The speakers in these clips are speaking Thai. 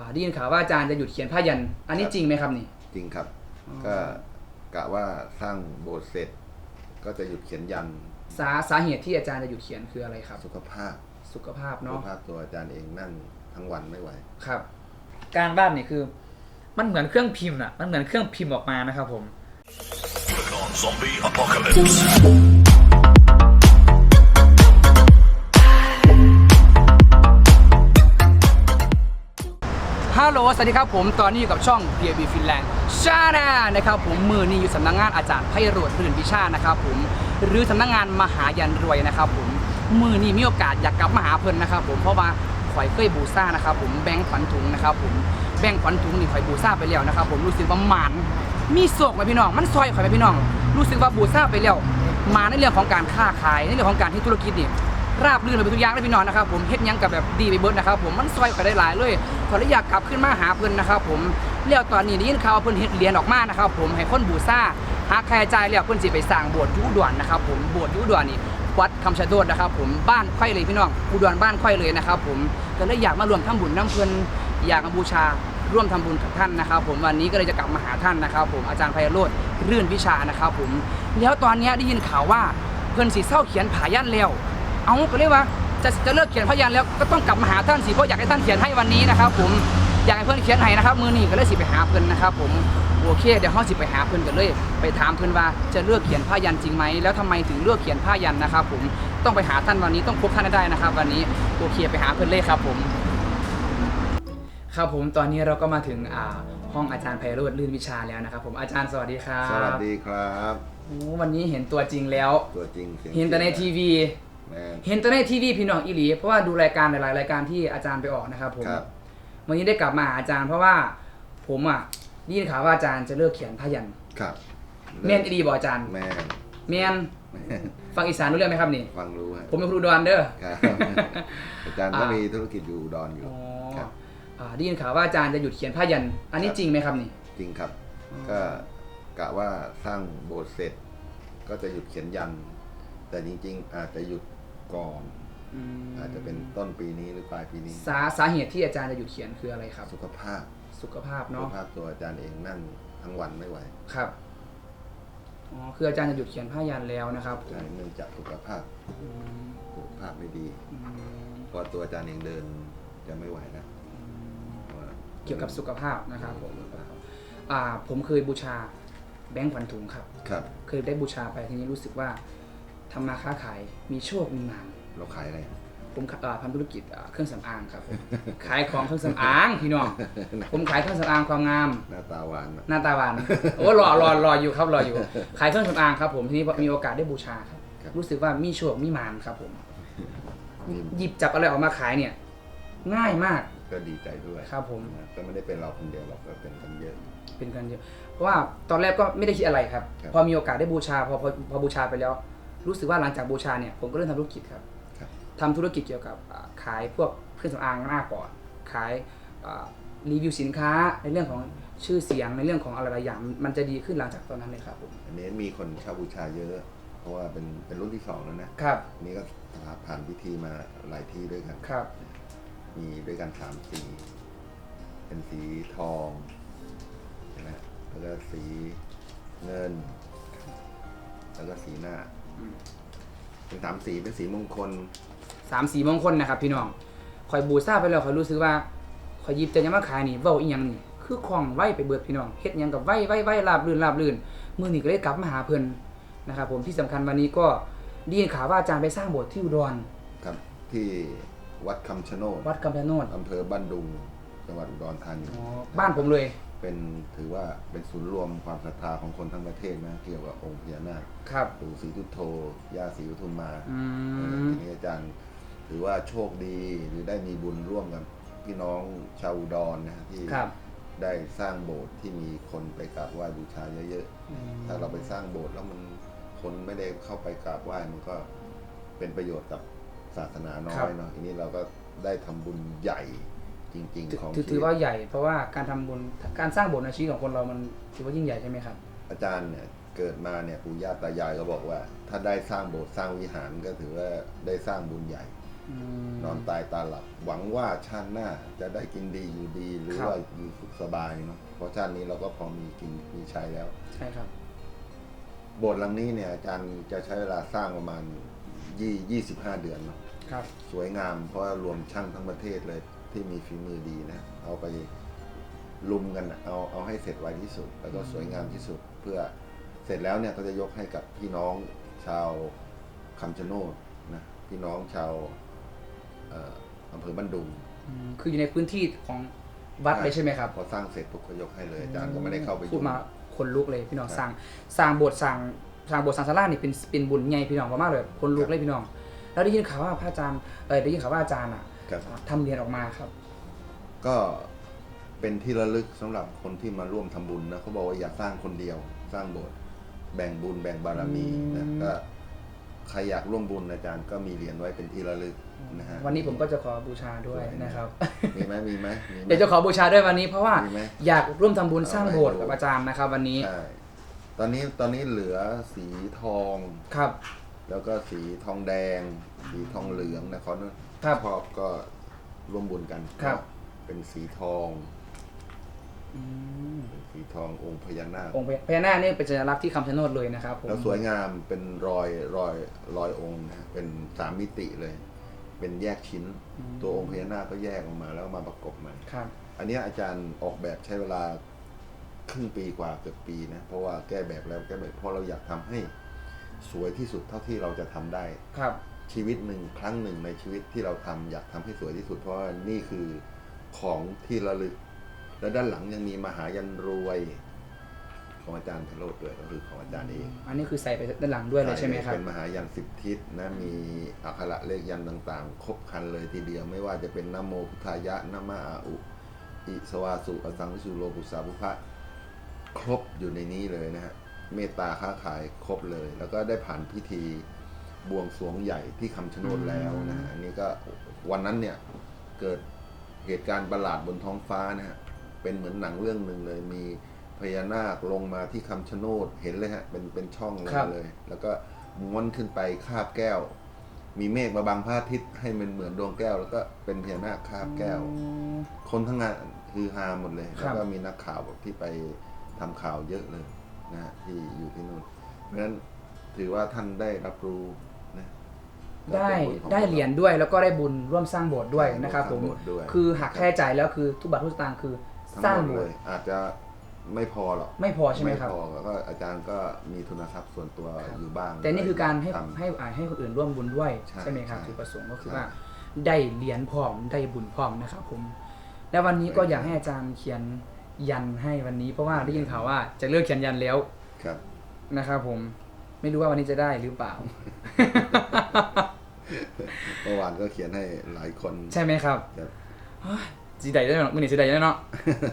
อ่าได้ยินข่าวว่าอาจารย์จะหยุดเขียนผ้ายัน อันนี้ครับจริงไหมครับนี่ จริงครับอ๋อก็กะว่าสร้างโบสถ์เสร็จ ก็จะหยุดเขียนยันสาสาเหตุที่อาจารย์จะหยุดเขียนคืออะไรครับ สุขภาพ สุขภาพสุขเนาะภาพตัวอาจารย์เองนั่งทั้งวันไม่ไหว ครับ การบ้านนี่คือ มันเหมือนเครื่องพิมพ์อะมันเหมือนเครื่องพิมพ์ออกมานะครับผม on Zombie Apocalypse. ฮัลโหลสวัสดีครับผมตอนนี้อยู่กับช่อง p b Finland ชาแนลนะครับผมมือนี้อยู่สำนักงานอาจารย์ไพโรธรื่นวิชานะครับผมหรือสำนักงานมหายันรวยนะครับผมมือนี้มีโอกาสอยากกลับมาหาเพิ่นนะครับผมเพราะว่าข่อยเคยบูซ่านะครับผมแบงค์ขวัญถุงนะครับผมแบงค์ขวัญถุงนี่ข่อยบูซ่าไปแล้วนะครับผมรู้สึกว่าหมันมีโศกไหมพี่น้องมันซอยข่อยไหมพี่น้อง รู้สึกว่าบูซ่าไปแล้วมาในเรื่องของการค้าขายในเรื่องของการที่ธุรกิจนี่ ราบรื่นไปทุกอย่างเลยพี่น้องนะครับผมเฮ็ดยังกับแบบดีไปเบิร์ดนะครับผมมันซอยก็ได้หลายเลยขอเลยอยากกลับขึ้นมาหาเพิ่อนนะครับผมแล้วตอนนี้ได้ยินข่าวเพิ่อนเฮ็ดเหรียญออกมานะครับผมให้คนบูชาหาค่าใช้จ่ายแล้วเพิ่อนสิไปสร้างโบสถ์ยุด่วนนะครับผมโบสถ์ยุด่วนนี่วัดคำชะโนดนะครับผมบ้านไข่เลยพี่น้องอุดรบ้านไข่เลยนะครับผมก็เลยอยากมารวมทำบุญน้ำเพิ่นอยากมาบูชาร่วมทำบุญกับท่านนะครับ ผมวันนี้ก็เลยจะกลับมาหาท่านนะครับ ผมอาจารย์ไพโรธรื่นวิชานะครับผมแล้วตอนนี้ได้ยินข่าวว่าเพิ่อนสิเศร้าเขียนผายันแล้ว เอาก็เรียกว่าจะจะเลิกเขียนพยานแล้วก็ต้องกลับมาหาท่านสิเพราะอยากให้ท่านเขียนให้วันนี้นะครับ ผมอยากให้เพื่อนเขียนให้นะครับ มือนี้ก็เลยสิไปหาเพื่อนนะครับ ผมโอเคเดี๋ยวเขาสิไปหาเพื่อนกันเลย ไปถามเพื่อนว่าจะเลือกเขียนผ้ายันจริงไหมแล้วทำไมถึงเลือกเขียนผ้ายันนะครับ ผมต้องไปหาท่านวันนี้ต้องพบท่านให้ได้นะครับ วันนี้โอเคไปหาเพื่อนเลยครับ ผม ครับผมตอนนี้เราก็มาถึงอ่าห้องอาจารย์ไพโรธลื่นวิชาแล้วนะครับ ผมอาจารย์สวัสดีครับสวัสดีครับโอ้วันนี้เห็นตัวจริงแล้วตัวจริงสียงเห็นแต่ในทีวีแม่น เห็นแต่ในทีวีพี่น้องอีหลี เพราะว่าดูรายการหลายๆรายการที่อาจารย์ไปออกนะครับผมครับวันนี้ได้กลับมาหาอาจารย์เพราะว่าผมอะได้ยินข่าวว่าอาจารย์จะเลิกเขียนพยัญชนะครับเมียนอีดีบอกอาจารย์แม่นเมียนแม่นฟังอีสานรู้เรื่องไหมครับนี่ ฟังรู้ฮะผมเป็นครูดอนเด้อ ครับอาจารย์ก็อ่ามีมีธุรกิจอยู่อุดอนอยู่ อ๋อครับ อ่าได้ยินข่าวว่าอาจารย์จะหยุดเขียนพยัญชนะอันนี้จริงไหมครับนี่ จริงครับอ๋อก็กะว่าสร้างโบสถ์เสร็จ ก็จะหยุดเขียนยัน แต่จริงๆ อาจจะหยุด ก่อน อืมอาจจะเป็นต้นปีนี้หรือปลายปีนี้ สาสาเหตุที่อาจารย์จะหยุดเขียนคืออะไรครับ สุขภาพ สุขภาพสุขเนาะภาพตัวอาจารย์เองนั่งทั้งวันไม่ไหวครับอ๋อคืออาจารย์จะหยุดเขียนพยัญชนะแล้วนะครับใช่เนื่องจากสุขภาพอืมสุขภาพไม่ดีอืมเพราะตัวอาจารย์เองเดินจะไม่ไหวนะพราะว่าเกี่ยวกับสุขภาพนะครับผมสุขภาพอ่าผมเคยบูชาแบงค์ขวัญถุงครับ ครับ เคยได้บูชาไปทีนี้รู้สึกว่า ทำมาค้าขายมีโชคมีหมานเราขายอะไร ผมขอ่าทำธุรกิจอ่าเครื่องสำอางครับผม ขายของเครื่องสำอางพี่น้อง ผมขายเครื่องสำอางความงาม หน้าตาหวานนะหน้าตาหวานโอ้รอรอรออยู่ครับรออยู่ ขายเครื่องสำอางครับผมทีนี้มีโอกาสได้บูชาครับ รู้สึกว่ามีโชคมีหมานครับผม นี่หยิบจับอะไรออกมาขายเนี่ย ง่ายมากก็ดีใจด้วยครับผม นะก็ไม่ได้เป็นเราคนเดียวหรอกก็เป็นกันเยอะ เป็นกันเยอะเพราะว่าตอนแรกก็ไม่ได้คิดอะไรครับ ครับ พอมีโอกาสได้บูชาพอพอพอบูชาไปแล้ว รู้สึกว่าหลังจากบูชาเนี่ยผมก็เริ่มทำธุรกิจครับครับ ทำธุรกิจเกี่ยวกับอ่าขายพวกเครื่องสำอางหน้าก่อนขายอ่ารีวิวสินค้าในเรื่องของชื่อเสียงในเรื่องของอะไรหลายอย่าง มันจะดีขึ้นหลังจากตอนนั้นเลยครับผมอันนี้มีคนเช่าบูชาเยอะ เพราะว่าเป็นเป็นรุ่นที่สองแล้วนะครับอันนี้ก็ผ่านพิธีมาหลายที่ด้วยกัน ครับ มีด้วยกันสามสี เป็นสีทองนะแล้วก็สีเงิน แล้วก็สีหน้าอืม เป็นสามสีเป็นสีมงคล สามสีมงคลนะครับพี่น้องคอยบูชาไปแล้วคอยรู้สึกว่าคอยหยิบแต่ยังมาขายนี่เว้าอีหยังนี่ คือคล่องไว้ไปเบิดพี่น้องเฮ็ดหยังกับไว้ไว้ไว้ราบรื่นราบรื่นมือนี่ก็เลยกลับมาหาเพิ่นนะครับผมที่สำคัญวันนี้ก็ได้ยินข่าวว่าอาจารย์ไปสร้างโบสถ์ที่อุดรครับที่วัดคำชะโนดวัดกำแพงโนดอำเภอบ้านดุงจังหวัดอุดรธานี อ๋อบ้านผมเลย เป็นถือว่าเป็นศูนย์รวมความศรัทธาของคนทั้งประเทศนะเกี่ยวกับองค์พญานาคครับ ปู่ศรีทุตโธย่าศรีปทุมมาอืเออม ทีนี้อาจารย์ถือว่าโชคดีหรือได้มีบุญร่วมกับพี่น้องชาวอุดรนะฮะที่ครับ ได้สร้างโบสถ์ที่มีคนไปกราบไหว้บูชาเยอะๆถ้าเราไปสร้างโบสถ์แล้วมันคนไม่ได้เข้าไปกราบไหว้มันก็เป็นประโยชน์กับศาสนาน้อครับยเนาะทีนี้เราก็ได้ทำบุญใหญ่ จริงถือๆของถือชีถืวิอตว่าใหญ่เพราะว่าการทำบุญการสร้างโบสถ์ในชีวิตของคนเรามันถือว่ายิ่งใหญ่ใช่ไหมครับ อาจารย์เนี่ยเกิดมาเนี่ยปู่ย่าตายายก็บอกว่า ถ้าได้สร้างโบสถ์สร้างวิหารก็ถือว่าได้สร้างบุญใหญ่ออืมนอนตายตาหลับ หวังว่าชาติหน้าจะได้กินดีอยู่ดีหรือครับว่าอยู่สุขสบายเนาะเพราะชาตินี้เราก็พอมีกินมีใช้แล้ว ใช่ครับ โบสถ์หลังนี้เนี่ยอาจารย์จะใช้เวลาสร้างประมาณยี่ยี่สิบห้าเดือนเนาะครับ สวยงามเพราะว่ารวมช่างทั้งประเทศเลย ที่มีฝีมือดีนะ เอาไปลุมกันน่ะเอาเอาให้เสร็จไวที่สุด แล้วก็สวยงามที่สุดเพื่อเสร็จแล้วเนี่ยก็จะยกให้กับพี่น้องชาวคำชะโนดนะพี่น้องชาวเอ่ออำเภอบ้านดุงอืมคืออยู่ในพื้นที่ของวัดเลยใช่ไหมครับ พอสร้างเสร็จปุ๊บก็ยกให้เลยอาจารย์ก็ไม่ได้เข้าไปพูดยุ่งมาคนลุกเลยพี่น้องครับ สร้างสร้างโบสถ์สร้างสร้างโบสถ์สร้างศาลานี่เป็นเป็นบุญใหญ่พี่น้องมากๆเลยคนลุกเลยพี่น้อง แล้วได้ยินข่าวว่าพระอาจารย์เออได้ยินข่าวว่าอาจารย์อะ ครับทำเหรียญออกมาครับ ก็เป็นที่ระลึกสำหรับคนที่มาร่วมทำบุญนะเขาบอกว่าอย่าสร้างคนเดียว สร้างโบสถ์แบ่งบุญแบ่งบารมีนะอืม ก็ใครอยากร่วมบุญอาจารย์ก็มีเหรียญไว้เป็นที่ระลึกนะฮะ วันนี้ผมก็จะขอบูชาด้วยนะครับ มีไหมมีไหมมีไหม เดี๋ยวจะขอบูชาด้วยวันนี้เพราะว่ามีไหมอยากร่วมทำบุญเอาสร้างไว้โบสถ์ดูกับอาจารย์นะครับ วันนี้ใช่ตอนนี้ตอนนี้เหลือสีทอง ครับ แล้วก็สีทองแดง สีทองเหลืองนะเขาเนอะครับชอบก็ร่วมบุญกันครับ เป็นสีทอง อืมเป็นสีทององค์พญานาคองค์พญานาคนี่เป็นสัญลักษณ์ที่คำชะโนดเลยนะครับผมแล้วสวยงามเป็นรอยรอยรอยองค์นะเป็นสามมิติเลย เป็นแยกชิ้น ตัวองค์พญานาคก็แยกออกมาแล้วก็มาประกบมันครับ อันเนี้ยอาจารย์ออกแบบใช้เวลาครึ่งปีกว่าเกือบปีนะ เพราะว่าแก้แบบแล้วแก้แบบเพราะเราอยากทำให้ สวยที่สุดเท่าที่เราจะทำได้ครับชีวิตหนึ่งครั้งหนึ่งในชีวิตที่เราทำอยากทำให้สวยที่สุด เพราะว่านี่คือของที่ระลึก และด้านหลังยังมีมหายันรวยของอาจารย์ไพโรธด้วยก็คือของอาจารย์เองอันนี้คือใส่ไปด้านหลังด้วยเลยใช่ไหมครับเป็นมหายันสิบทิศนะมีอักขระเลขยันต่างๆ ครบครันเลยทีเดียวไม่ว่าจะเป็นนะโมพุทธายะนะมาอาอุ อิสวาสุอสังวิสุโลกุสาภุพะครบอยู่ในนี้เลยนะฮะ เมตตาค้าขายครบเลย แล้วก็ได้ผ่านพิธีบวงสรวงใหญ่ที่คำชะโนดแล้วนะฮะอันนี้ก็วันนั้นเนี่ยเกิดเหตุการณ์ประหลาดบนท้องฟ้านะฮะเป็นเหมือนหนังเรื่องหนึ่งเลย มีพญานาคลงมาที่คำชะโนดเห็นเลยฮะเป็นเป็นช่องลงครัมาบเลย แล้วก็ม้วนขึ้นไปคาบแก้ว มีเมฆมาบังพระอาทิตย์ให้มันเหมือนดวงแก้ว แล้วก็เป็นพญานาคคาบแก้วอืมคนทั้งงานคือฮาหมดเลย ครัแล้วบก็มีนักข่าวแบบที่ไปทำข่าวเยอะเลย นะฮะที่อยู่ที่นู่นเพราะฉะนั้นถือว่าท่านได้รับรู้นะได้ก็เป็นบุญของได้เหรียญด้วยแล้วก็ได้บุญร่วมสร้างโบสถ์ด้วยใช่นะครับผมร่วมสร้างโบสถ์ด้วยคือหักค่าใช้จ่ายแล้วคือทุกบาททุกสตางค์คือทั้งสร้างหมดโบเลสถ์ยอาจจะไม่พอหรอกไม่พอใช่ไหมครับพอแล้วก็อาจารย์ก็มีทุนทรัพย์ส่วนตัวครับอยู่บ้าง แต่นี่คือการให้ทำให้อ่าให้คนอื่นร่วมบุญด้วยใช่ใช่ไหมครับใช่จุดประสงค์ก็คือใช่ว่าได้เหรียญพร้อมได้บุญพร้อมนะครับผม แล้ววันนี้ก็ใช่อยากให้อาจารย์เขียน ยันให้วันนี้ เพราะว่าได้ยินข่าวว่าจะเลิกเขียนยันแล้วครับ นะครับผมไม่รู้ว่าวันนี้จะได้หรือเปล่า เมื่อวานก็เขียนให้หลายคน ใช่ไหมครับครับ เฮ้ยสีใดได้เนาะมือนี่สีใดได้เนาะ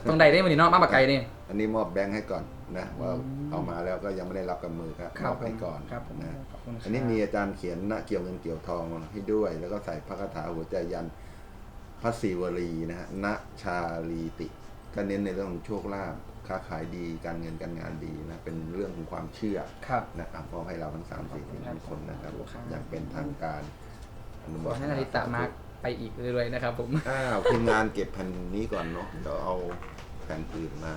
ต้องใดได้มือนี่เนาะมาปากไก่นี่ อันนี้มอบแบงค์ให้ก่อนนะว่าเอามาแล้วก็ยังไม่ได้รับกับมือครับครัมบอบให้ก่อนครับผมนะขอบคุณครับ อันนี้มีอาจารย์เขียนหน้าเกี่ยวเงินเกี่ยวทองให้ด้วย แล้วก็ใส่พระคาถาหัวใจยันพระศิวลีนะฮะณชาลีติ ก็เน้นในเรื่องของโชคลาภค้าขายดีการเงินการงานดีนะเป็นเรื่องของความเชื่อครับ นะอะมอบให้เราทั้งสามสี่สิ่งมงคลนะครับขอบคุณครับ อย่างเป็นทางการอนุโมขอทให้นาริตะมาร์กไปอีกเรื่อยๆนะครับผม อ้าวทีมงานเก็บแผ่นนี้ก่อนเนาะเดี๋ยวเอาแผ่นอื่นมา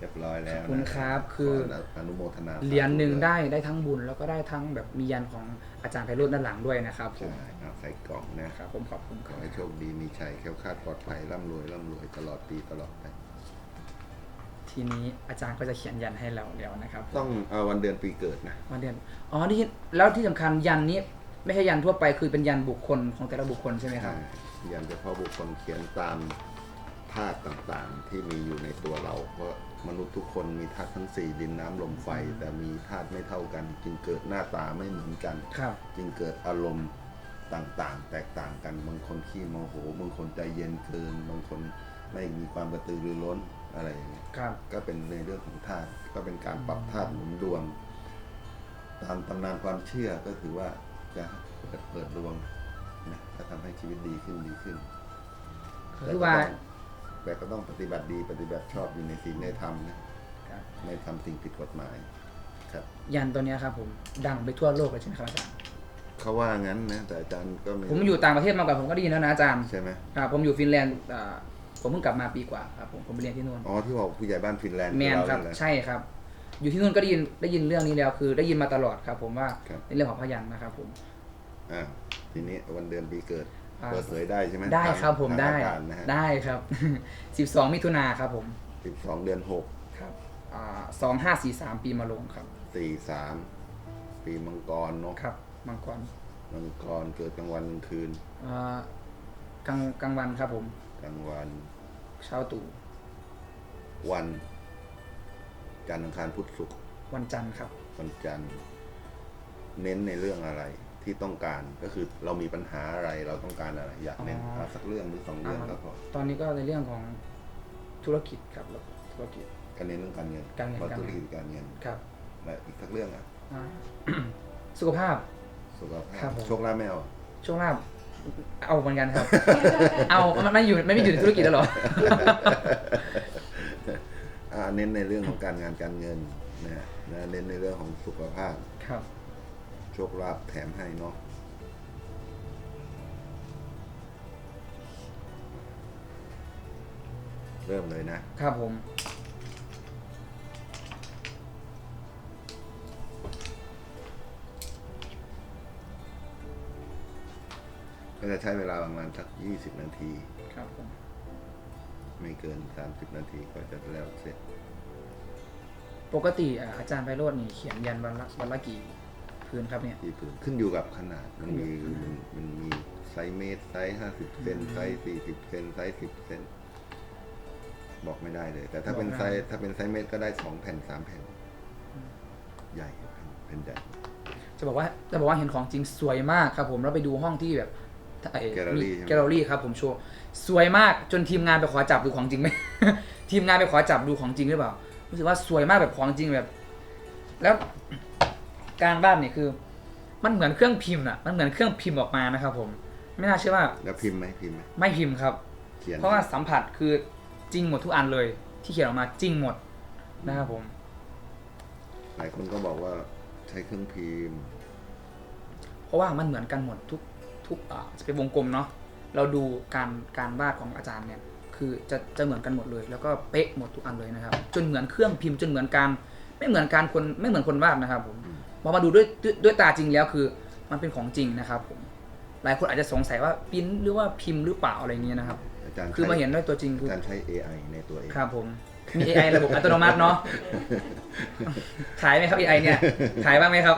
เรียบร้อยแล้วขอบคุณนะครับ คือขอนุโมทนาเหรียญหนึ่งสาธุได้ได้ทั้งบุญ แล้วก็ได้ทั้งแบบมียันของอาจารย์ไพโรจน์ด้านหลังด้วยนะครับผมใช่เอาใส่กล่องนะครับผมขอบคุณขคอรับให้โชคดีมีชัยแคล้วคลาดปลอดภัยร่ำรวยร่ำรวยตลอดปีตลอดไปทีนี้อาจารย์ก็จะเขียนยันให้เราแล้วนะครับ ต้องเอาวันเดือนปีเกิดนะมาเดือนอ๋อนี่แล้วที่สำคัญยันนี้ไม่ใช่ยันทั่วไปคือเป็นยันบุคคลของแต่ละบุคคลใช่ไหมครับยันเฉพาะบุคคลเขียนตามธาตุต่างๆ ที่มีอยู่ในตัวเราเพราะ มนุษย์ทุกคนมีธาตุทั้งสี่ดินน้ำลมไฟ แต่มีธาตุไม่เท่ากัน จึงเกิดหน้าตาไม่เหมือนกัน ครับ จึงเกิดอารมณ์ต่างๆ แตกต่างกันบางคนขี้โมโหบางคนใจเย็นเกิน บางคนไม่มีความกระตือรือร้นอะไรอย่างเงี้ยครับ ก็เป็นในเรื่องของธาตุก็เป็นการปรับธาตุหนุนดวง ตามตำนานความเชื่อก็ถือว่าจะเปิดเปิดดวงนะก็ทำให้ชีวิตดีขึ้นดีขึ้น คือว่า แต่ก็ต้องปฏิบัติดีปฏิบัติชอบอยู่ในศีลในธรรมนะครับไม่ทำสิ่งผิดกฎหมาย ครับยันตัวเนี้ยครับผมดังไปทั่วโลกเลยใช่ไหมครับอาจารย์เขาว่างั้นนะแต่อาจารย์ก็ไม่ผมอยู่ต่างประเทศมาก่อนผมก็ได้ยินแล้วนะอาจารย์ใช่ไหมครับผมอยู่ฟินแลนด์อ่าผมเพิ่งกลับมาปีกว่าครับผมผมไปเรียนที่นู่นอ๋อที่บอกผู้ใหญ่บ้านฟินแลนด์แมนที่เาครับเยแหละใช่ครับ อยู่ที่นู่นก็ได้ยินได้ยินเรื่องนี้แล้วคือ ได้ยินมาตลอดครับ ผมว่าครับ ในเรื่องของพยันนะครับ ผมอ่าทีนี้วันเดือนปีเกิด อ่า เปิดเผยได้ใช่ไหมได้ครับผมทางได้อากาศนะฮะได้ครับ 12 มิถุนาครับผมสิบสองเดือนหกครับสองห้าสี่สามปีมาลงครับ สี่สามปีมังกรเนาะครับมังกรมังกรเกิดกลางวันกลางคืนอ่ากลางกลางวันครับผม กลางวันเช้าตู่วัน จันทร์อังคารพุธศุกร์วันจันทร์ครับ วันจันทร์เน้นในเรื่องอะไร ที่ต้องการก็คือเรามีปัญหาอะไรเราต้องการอะไร อยากเน้นอ๋อเอาสักเรื่องหรือสองเรื่องก็พอตอนนี้ก็ในเรื่องของธุรกิจครับแล้วธุรกิจ ก็เน้นเรื่องการเงินการเงินวัตการถุเงินดิบการเงินครับและอีกสักเรื่องอะอ่า สุขภาพ สุขภาครัพบผม โชคลาภไม่เอาช่วงลาบเอาเหมือนกันครับ เอามันไม่อยู่ไม่ไม่อยู่ในธุรกิจแล้วเหรอ อ่าเน้นในเรื่องของการงานการเงินนะนะเน้นในเรื่องของสุขภาพ ครับโชคลาภแถมให้เนาะเริ่มเลยนะ ครับผม ก็จะใช้เวลาประมาณสักยี่สิบนาที ครับผม ไม่เกินสามสิบนาทีก็จะแล้วเสร็จ ปกติอะอาจารย์ไพโรจน์นี่เขียนยันวันละวันละกี่ พื้นครับเนี่ย ที่พื้นขึ้นอยู่กับขนาดมันมีมันมันมีไซส์เมตรไซส์ห้าสิบเซนไซส์สี่สิบเซนไซส์สิบเซนบอกไม่ได้เลย แต่ถ้าเป็นบอกไซไม่ได้ ส์ถ้าเป็นไซส์เมตรก็ได้สองแผ่นสามแผ่น ใหญ่แผ่นใหญ่ จะบอกว่าจะบอกว่าเห็นของจริงสวยมากครับผมแล้วไปดูห้องที่แบบไอ้แกลเลอรี่มีใช่ไหม แกลเลอรี่ครับผมโชว์สวยมากจนทีมงานไปขอจับดูของจริงไหม ทีมงานไปขอจับดูของจริงหรือเปล่ารู้สึกว่าสวยมากแบบของจริงแบบ แล้ว การบ้านเนี่ยคือ มันเหมือนเครื่องพิมพ์อะมันเหมือนเครื่องพิมพ์ออกมานะครับ ผม ไม่น่าเชื่อว่าแล้วพิมพ์ไหมพิมพ์ไหมไม่พิมพ์ครับ เขียนเพราะว่าสัมผัสคือจริงหมดทุกอันเลย ที่เขียนออกมาจริงหมดนะครับผม หลายคนก็บอกว่าใช้เครื่องพิมพ์ เพราะว่ามันเหมือนกันหมดทุกทุกอ่าจะเป็นวงกลมเนาะเราดูการการวาดของอาจารย์เนี่ยคือจะจะเหมือนกันหมดเลย แล้วก็เป๊ะหมดทุกอันเลยนะครับ จนเหมือนเครื่องพิมพ์จนเหมือนการไม่เหมือนการคนไม่เหมือนคนวาดนะครับผม พอมาดูด้วยด้วยด้วยตาจริงแล้วคือ มันเป็นของจริงนะครับผมหลายคนอาจจะสงสัยว่าปริ้นหรือว่าพิมพ์หรือเปล่าอะไรอย่างเงี้ยนะครับ อาจารย์คือมาใช้เห็นด้วยตัวจริงคืออาจารย์ใช้ AI ในตัวเองครับผมมี AI ระบบอัตโนมัติเนาะขายไหมครับ AI เนี่ยขายบ้างไหมครับ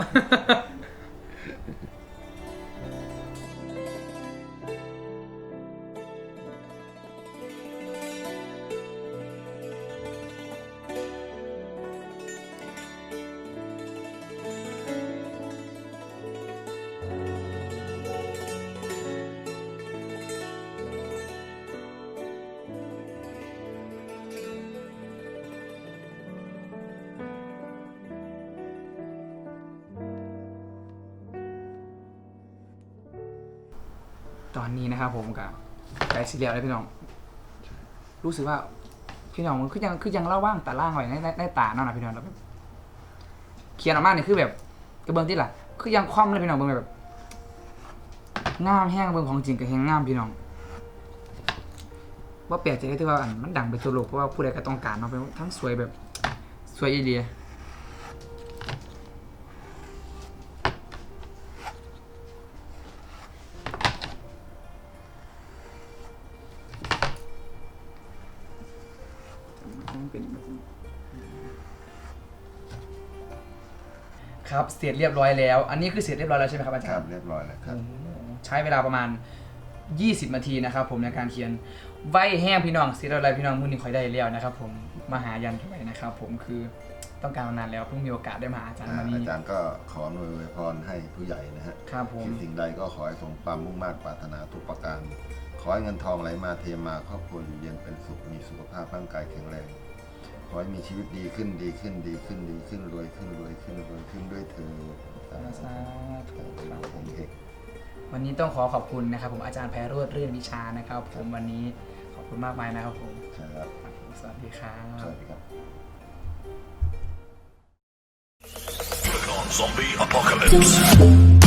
ตอนนี้นะครับผมกับไกด์ซีเรียลเลยพี่น้อง รู้สึกว่าพี่น้องมันคือยังคือยังเล่าว่างแต่ล่างไว้ในในในตาเนาะนะพี่น้องแล้วแบบเขียนออกมาเนี่ยคือแบบกระเบื้องที่หละคือยังคว่ำเลยพี่น้องเบิ่งแบบงามแห้งเบิ่งของจริงกับแห้งงามพี่น้องว่าแปลกใจได้ที่ว่าอันมันดังไปทั่วโลกเพราะว่าผู้ใดก็ต้องการเนาะเป็นทั้งสวยแบบสวยอีเดีย ครับเสร็จเรียบร้อยแล้ว อันนี้คือเสร็จเรียบร้อยแล้วใช่ไหมครับอาคจารรับย์ เรียบร้อยแล้วครับ ใช้เวลาประมาณ 20 นาทีนะครับผมในการเขียนไว้แห้งพี่น้องสิอะไรพี่น้องมือนี้ค่อยได้แล้วนะครับผมมาหายันทำไมนะครับผมคือต้องการมานานแล้วเพิ่งมีโอกาสได้มาหาอาจารย์วันนี้อาจารย์ก็ขออำนวยพรให้ผู้ใหญ่นะฮะครับผม คิดสิ่งใดก็ขอให้สมความมุ่งมั่นปรารถนาทุกประการ ขอให้เงินทองไหลมาเทมาครอบครัวอยู่เย็นเป็นสุขมีสุขภาพร่างกายแข็งแรง ขอให้มีชีวิตดีขึ้นดีขึ้นดีขึ้นดีขึ้นรวยขึ้นรวยขึ้นรวยขึ้นด้วยเธอสาธุครับผมเอกวันนี้ต้องขอขอบคุณนะครับ ผมอาจารย์ไพโรธเรื่อนวิชานะครับ ผมวันนี้ขอบคุณมากมายนะครับผมครับสวัสดีครับสวัสดีครับ Zombie Apocalypse.